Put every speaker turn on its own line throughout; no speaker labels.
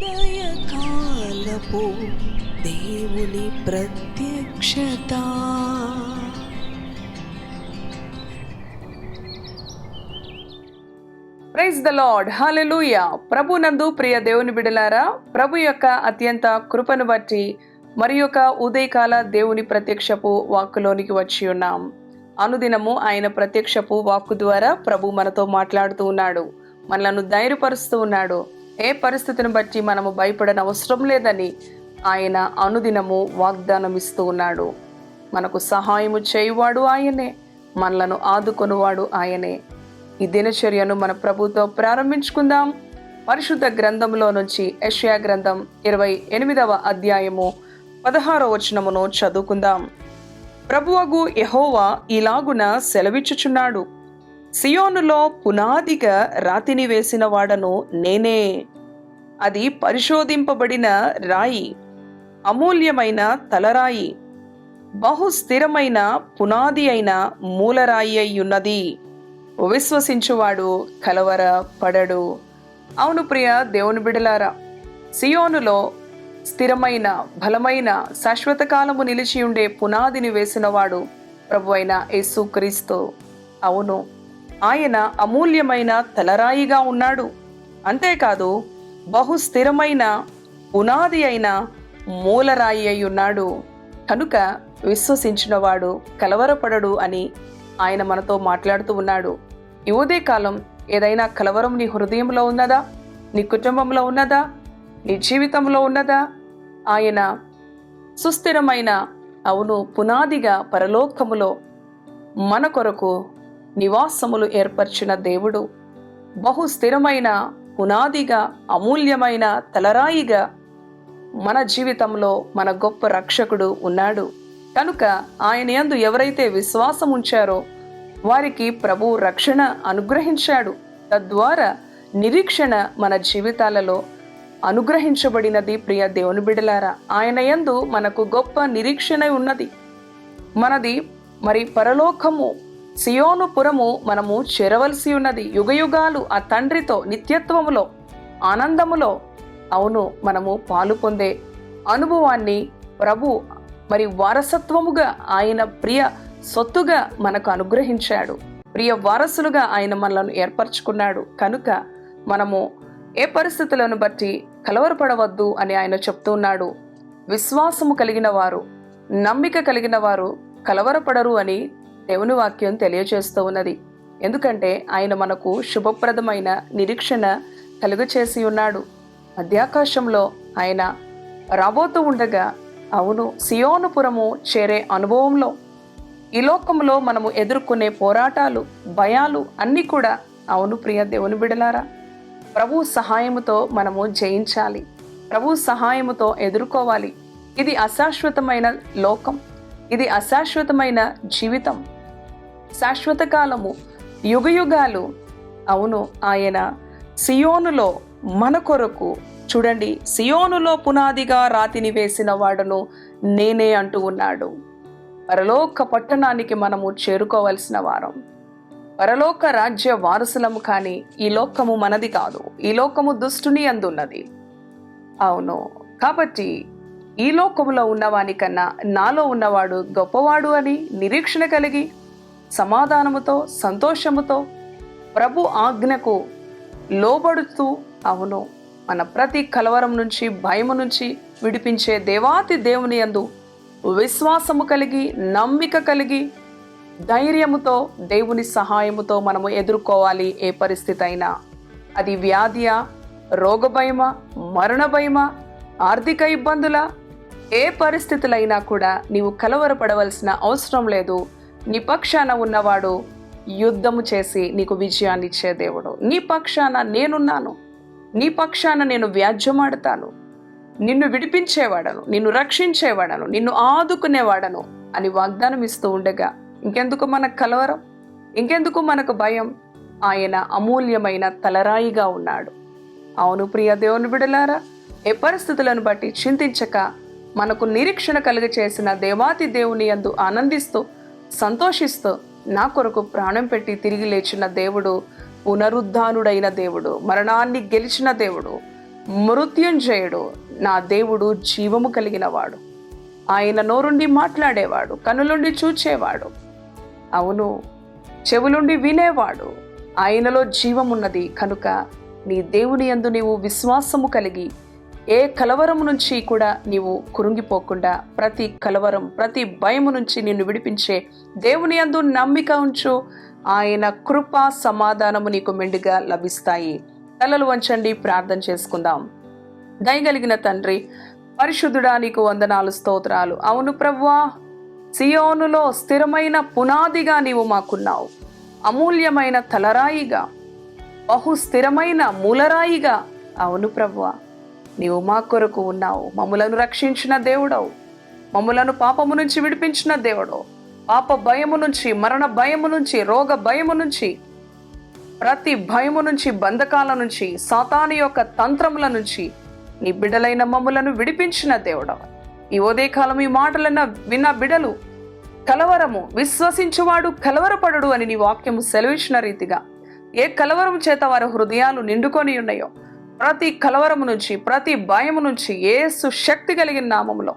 ఉదయకాలపు దేవుని ప్రత్యక్షత.
ప్రైజ్ ద లార్డ్ హాలెలూయ ప్రభు నందు ప్రియ దేవుని బిడలారా ప్రభు యొక్క అత్యంత కృపను బట్టి మరి యొక్క ఉదయకాల దేవుని ప్రత్యక్షపు వాక్కులోనికి వచ్చి ఉన్నాం. అనుదినము ఆయన ప్రత్యక్షపు వాక్కు ద్వారా ప్రభు మనతో మాట్లాడుతూ ఉన్నాడు. మనలను ధైర్యపరుస్తూ ఉన్నాడు. ఏ పరిస్థితిని బట్టి మనము భయపడని అవసరం లేదని ఆయన అనుదినము వాగ్దానం ఇస్తూ ఉన్నాడు. మనకు సహాయము చేయువాడు ఆయనే మనలను ఆదుకొనువాడు ఆయనే. ఈ దినచర్యను మన ప్రభుతో ప్రారంభించుకుందాం. పరిశుద్ధ గ్రంథంలో నుంచి యెషయా గ్రంథం ఇరవై ఎనిమిదవ అధ్యాయము పదహారో వచనమును చదువుకుందాం. ప్రభువగు యహోవా ఇలాగున సెలవిచ్చుచున్నాడు. సియోనులో పునాదిగా రాతిని వేసిన వాడను నేనే. అది పరిశోధింపబడిన రాయి అమూల్యమైన తలరాయి బహు స్థిరమైన పునాది అయిన మూలరాయి అయ్యున్నది. విశ్వసించువాడు కలవర పడడు అవును ప్రియ దేవుని బిడలారా సియోనులో స్థిరమైన బలమైన శాశ్వత కాలము నిలిచి ఉండే పునాదిని వేసినవాడు ప్రభు అయిన యేసుక్రీస్తు అవును ఆయన అమూల్యమైన తలరాయిగా ఉన్నాడు. అంతేకాదు బహు స్థిరమైన పునాది అయిన మూలరాయి అయి ఉన్నాడు. కనుక విశ్వసించినవాడు కలవరపడడు అని ఆయన మనతో మాట్లాడుతూ ఉన్నాడు. ఈ ఉదయకాలం ఏదైనా కలవరం నీ హృదయంలో ఉన్నదా? నీ కుటుంబంలో ఉన్నదా? నీ జీవితంలో ఉన్నదా? ఆయన సుస్థిరమైన అవును పునాదిగా పరలోకములో మన కొరకు నివాసములు ఏర్పరిచిన దేవుడు. బహు స్థిరమైన పునాదిగా అమూల్యమైన తలరాయిగా మన జీవితంలో మన గొప్ప రక్షకుడు ఉన్నాడు. కనుక ఆయన యందు ఎవరైతే విశ్వాసం ఉంచారో వారికి ప్రభు రక్షణ అనుగ్రహించాడు. తద్వారా నిరీక్షణ మన జీవితాలలో అనుగ్రహించబడినది ప్రియ దేవుని బిడలారా. ఆయన యందు మనకు గొప్ప నిరీక్షణ ఉన్నది. మనది మరి పరలోకము సియోనుపురము మనము చేరవలసి ఉన్నది. యుగయుగాలు ఆ తండ్రితో నిత్యత్వములో ఆనందములో అవును మనము పాలు పొందే అనుభవాన్ని ప్రభు మరి వారసత్వముగా ఆయన ప్రియ సొత్తుగా మనకు అనుగ్రహించాడు. ప్రియ వారసులుగా ఆయన మనలను ఏర్పరచుకున్నాడు. కనుక మనము ఏ పరిస్థితులను బట్టి కలవరపడవద్దు అని ఆయన చెప్తున్నాడు విశ్వాసము కలిగిన వారు నమ్మిక కలిగిన వారు కలవరపడరు అని దేవుని వాక్యం తెలియజేస్తూ ఉన్నది. ఎందుకంటే ఆయన మనకు శుభప్రదమైన నిరీక్షణ కలుగచేసి ఉన్నాడు. మధ్యాకాశంలో ఆయన రాబోతూ ఉండగా అవును సియోనుపురము చేరే అనుభవంలో ఈ లోకంలో మనము ఎదుర్కొనే పోరాటాలు భయాలు అన్నీ కూడా అవును ప్రియ దేవుని బిడలారా ప్రభు సహాయముతో మనము జయించాలి. ప్రభు సహాయముతో ఎదుర్కోవాలి. ఇది అశాశ్వతమైన లోకం. ఇది అశాశ్వతమైన జీవితం. శాశ్వత కాలము యుగయుగాలు. అవును ఆయన సియోనులో మన కొరకు చూడండి సియోనులో పునాదిగా రాతిని వేసిన వాడును నేనే అంటూ ఉన్నాడు. పరలోక పట్టణానికి మనము చేరుకోవలసిన వారం. పరలోక రాజ్య వారసులము కానీ ఈ లోకము మనది కాదు ఈ లోకము దుష్టుని అందున్నది. అవును కాబట్టి ఈ లోకములో ఉన్నవానికన్నా నాలో ఉన్నవాడు గొప్పవాడు అని నిరీక్షణ కలిగి సమాధానముతో సంతోషముతో ప్రభు ఆజ్ఞకు లోబడుతూ అవును. మన ప్రతి కలవరం నుంచి భయము నుంచి విడిపించే దేవాతి దేవుని యందు విశ్వాసము కలిగి నమ్మిక కలిగి ధైర్యముతో దేవుని సహాయముతో మనము ఎదుర్కోవాలి ఏ పరిస్థితి అయినా అది వ్యాధియా రోగ మరణ భయమ ఆర్థిక ఇబ్బందుల ఏ పరిస్థితులైనా కూడా నీవు కలవరపడవలసిన అవసరం లేదు. నీ పక్షాన ఉన్నవాడు యుద్ధము చేసి నీకు విజయాన్ని ఇచ్చే దేవుడు. నీ పక్షాన నేనున్నాను. నీ పక్షాన నేను వ్యాజ్యమాడతాను. నిన్ను విడిపించేవాడను నిన్ను రక్షించేవాడను నిన్ను ఆదుకునేవాడను అని వాగ్దానం ఇస్తూ ఉండగా ఇంకెందుకు మనకు కలవరం? ఇంకెందుకు మనకు భయం? ఆయన అమూల్యమైన తలరాయిగా ఉన్నాడు. అవును ప్రియ దేవుని బిడలారా ఏ పరిస్థితులను బట్టి చింతించక మనకు నిరీక్షణ కలుగ చేసిన దేవాతి దేవుని యందు ఆనందిస్తూ సంతోషిస్తూ నా కొరకు ప్రాణం పెట్టి తిరిగి లేచిన దేవుడు పునరుద్ధానుడైన దేవుడు మరణాన్ని గెలిచిన దేవుడు మృత్యుంజయుడు నా దేవుడు జీవము కలిగినవాడు. ఆయన నోరుండి మాట్లాడేవాడు కనులుండి చూచేవాడు. అవును చెవులుండి వినేవాడు. ఆయనలో జీవమున్నది కనుక నీ దేవుని యందు నీవు విశ్వాసము కలిగి ఏ కలవరం నుంచి కూడా నీవు కురుంగిపోకుండా ప్రతి కలవరం ప్రతి భయము నుంచి నిన్ను విడిపించే దేవుని యందు నమ్మిక ఉంచు. ఆయన కృప సమాధానము నీకు మెండుగా లభిస్తాయి. తలలు వంచండి ప్రార్థన చేసుకుందాం. దయగలిగిన తండ్రి పరిశుద్ధుడా నీకు వందనాలు స్తోత్రాలు. అవును ప్రవ్వా సియోనులో స్థిరమైన పునాదిగా నీవు మాకున్నావు. అమూల్యమైన తలరాయిగా బహు స్థిరమైన మూలరాయిగా. అవును ప్రవ్వా నీవు మా కొరకు ఉన్నావు. మమ్ములను రక్షించిన దేవుడవు. మమ్ములను పాపము నుంచి విడిపించిన దేవుడవు. పాప భయము నుంచి మరణ భయము నుంచి రోగ భయము నుంచి ప్రతి భయము నుంచి బంధకాల నుంచి సాతాను యొక్క తంత్రముల నుంచి నీ బిడ్డలైన మమ్ములను విడిపించిన దేవుడవు. ఈ ఉదయకాలం ఈ మాటలన్న విన్న బిడలు కలవరము విశ్వసించువాడు కలవరపడడు అని నీ వాక్యము సెలవిచ్చిన రీతిగా. ఏ కలవరం చేత వారి హృదయాలు నిండుకొని ఉన్నాయో ప్రతి కలవరము నుంచి ప్రతి భయము నుంచి ఏసు శక్తి కలిగిన నామములో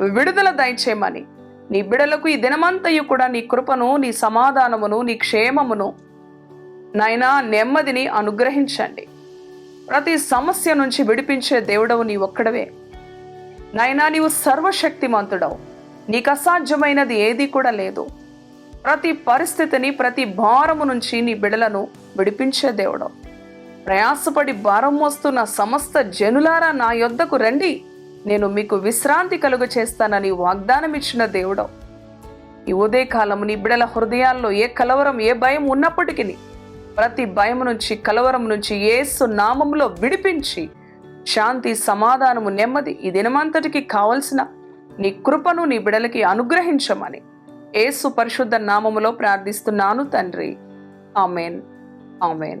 విడుదల దయచేయమని. నీ బిడలకు ఈ దినమంతయు కూడా నీ కృపను నీ సమాధానమును నీ క్షేమమును నాయనా నెమ్మదిని అనుగ్రహించండి. ప్రతి సమస్య నుంచి విడిపించే దేవుడవు నీ ఒక్కడవే. నాయనా నీవు సర్వశక్తిమంతుడవు. నీకు అసాధ్యమైనది ఏది కూడా లేదు. ప్రతి పరిస్థితిని ప్రతి భారము నుంచి నీ బిడలను విడిపించే దేవుడవు. ప్రయాసపడి భారం మోస్తున్న సమస్త జనులారా నా యొద్దకు రండి. నేను మీకు విశ్రాంతి కలుగు చేస్తానని వాగ్దానం ఇచ్చిన దేవుడు. ఈ ఉదయకాలము నీ బిడల హృదయాల్లో ఏ కలవరం ఏ భయం ఉన్నప్పటికీ ప్రతి భయం నుంచి కలవరం నుంచి ఏసు నామములో విడిపించి శాంతి సమాధానము నెమ్మది ఈ దినమంతటికి కావలసిన నీ కృపను నీ బిడలకి అనుగ్రహించమని ఏసు పరిశుద్ధ నామములో ప్రార్థిస్తున్నాను తండ్రి. Amen. Amen.